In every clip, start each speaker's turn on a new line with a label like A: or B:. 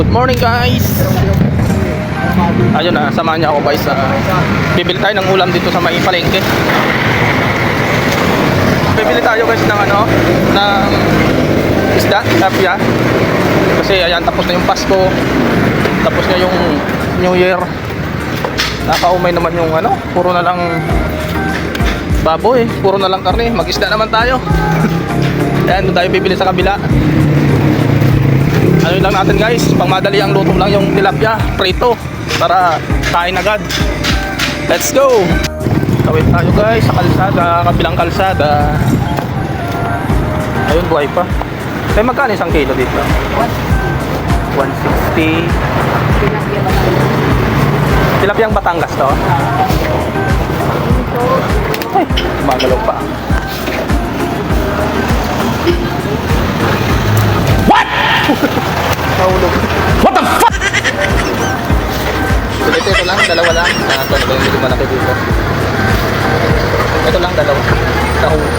A: Good morning guys! Ayun na, samahan niya ako guys sa bibili tayo ng ulam dito sa may palengke. Bibili tayo guys ng ano, ng isda, tilapia. Kasi ayan, tapos na yung Pasko. Tapos na yung New Year. Nakaumay naman yung ano, puro na lang baboy, puro na lang karne. Mag-isda naman tayo. Ayan, doon tayo bibili sa kabila. Ano lang natin guys, pang madali ang luto lang yung tilapia, prito, para kain agad. Let's go! Tawid tayo guys sa kalsada, kabilang kalsada. Ayun, buhay pa. Kaya magkano isang kilo dito? 160. Tilapiang Batangas to? Ito lang, dalawa lang. Ah, ito, ito yung hindi malaki dito. Ito lang, dalawa. Nahulog.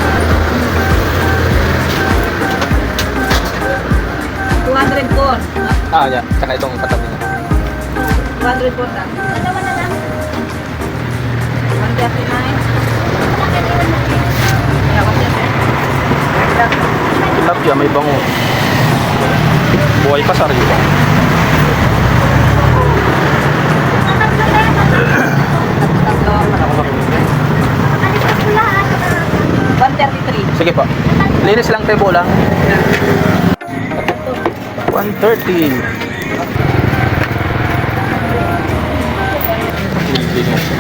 B: 204.
A: Ah, yeah. Tsaka itong katabi niya.
B: 204 lang. Dalawa na lang. 139.
A: Tilapia, may bango. Buhay pa sariwa.
B: One thirty-three.
A: Sige po. Linis lang tayo bola. 130.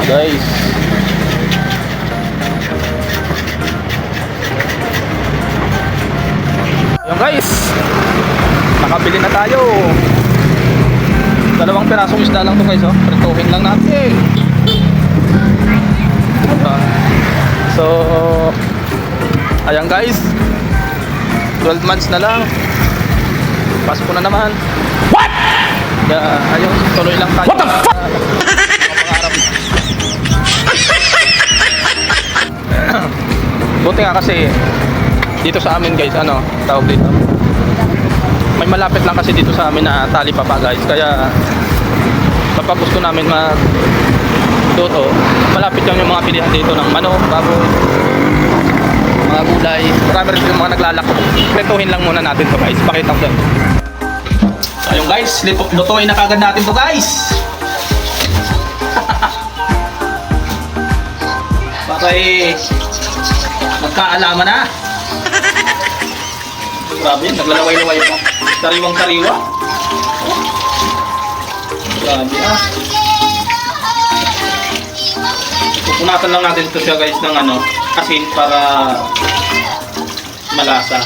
A: Guys. Yung guys. Nakabili na tayo. Dalawang pirasong isda lang to guys oh. Prituhin lang natin. Ah. So, ayan guys. 12 months na lang. Pasko na naman. What? Yeah, ayun, tuloy lang tayo. What the fuck? Buti nga kasi dito sa amin guys, ano, tawag dito. May malapit lang kasi dito sa amin na tali pa pa guys. Kaya kapag gusto namin mag luto, malapit lang yung mga pilihan dito ng manok, baboy, mga gulay. Marami rin yung mga naglalako. Pretuhin lang muna natin to guys. Pakita ko doon. Ayun guys, lutuin na kagad natin to guys. Para eh, magkaalaman na. Grabe naglalaway-laway pa. Sariwang sariwa. Grabe ah. Pupunatan lang natin ito siya guys ng ano, asin para malasa.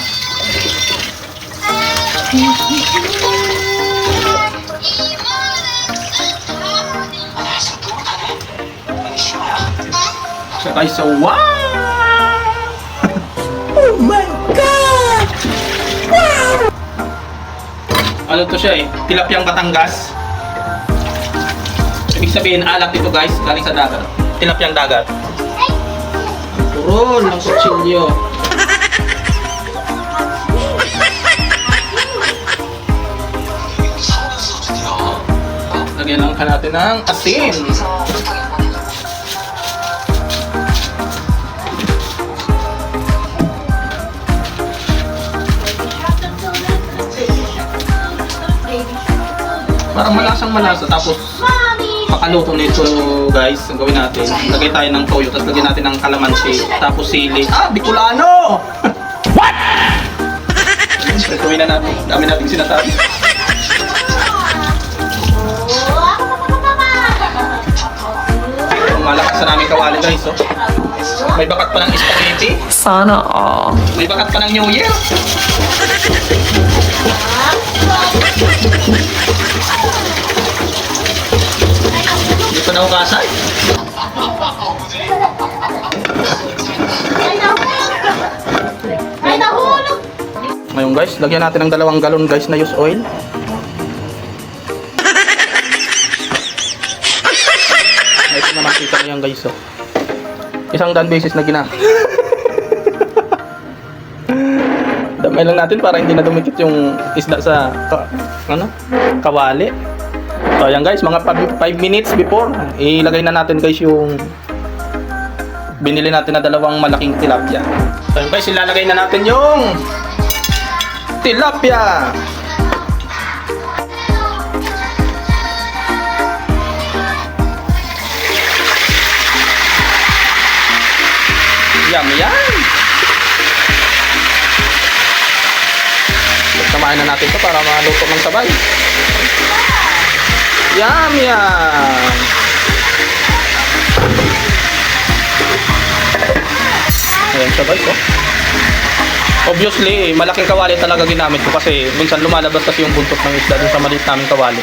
A: Saka sa wow! oh my God! Wow! Ano to siya eh? Tilapyang Batangas. Ibig sabihin, alat ito guys, galing sa dagat. Tilapyang dagat. Turon ng kutsilyo. Lagyan lang ka natin ng asin. Parang malasang malasa. Tapos, pakaluto nito guys, ang gawin natin, lagay tayo ng toyo, tapos lagyan natin ng kalamansi, tapos sili. Ah, Bicolano! What? Ituloy na natin. Dami nating sinasabi. Malakas na namin kawali guys, oh. May bakat pa ng spaghetti.
C: Sana all.
A: May bakat pa ng New Year. Dito na ukasay.
B: Ay, nahulog!
A: Ngayon guys, lagyan natin ng dalawang galon guys na use oil. Ito na makita mo yan guys oh. Isang dan beses na gina. Damay lang natin para hindi na dumikit yung isda sa ano, kawali. So ayan guys, mga 5 minutes before, ilagay na natin guys yung binili natin na dalawang malaking tilapia. So ayan guys, ilalagay na natin yung tilapia. Yum, yan. Samahin na natin to para maluto ng sabay. Yum, yan. Ayan sabay ko. Obviously, malaking kawali talaga ginamit ko kasi minsan lumalabas kasi yung buntot ng isda dun sa maliit naming kawali.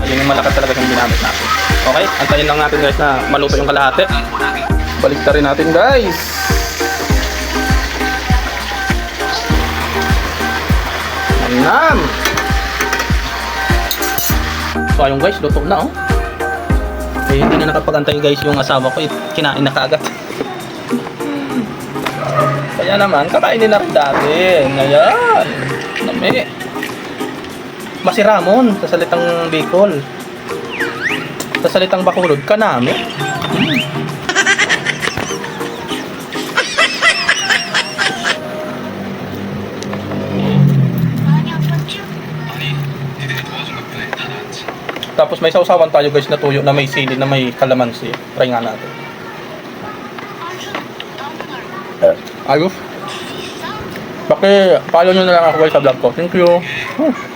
A: Ayun yung malaki talaga yung ginamit natin. Okay, antayin lang natin guys na maluto yung kalahati. Balik rin natin guys. Nam! So ayun guys, luto na oh. Eh, hindi na nakapagantay guys yung asawa ko. eh, Kinain na kaagad. Kaya naman, kakainin na rin dati. Ngayon, nami. Masiramon sa salitang Bicol. Sa salitang Bacolod, kanami. Tapos may sausawan tayo guys na tuyo na may sili na may kalamansi. Try nga natin. Ayos. Baki, follow nyo na lang ako guys sa vlog ko. Thank you. Whew.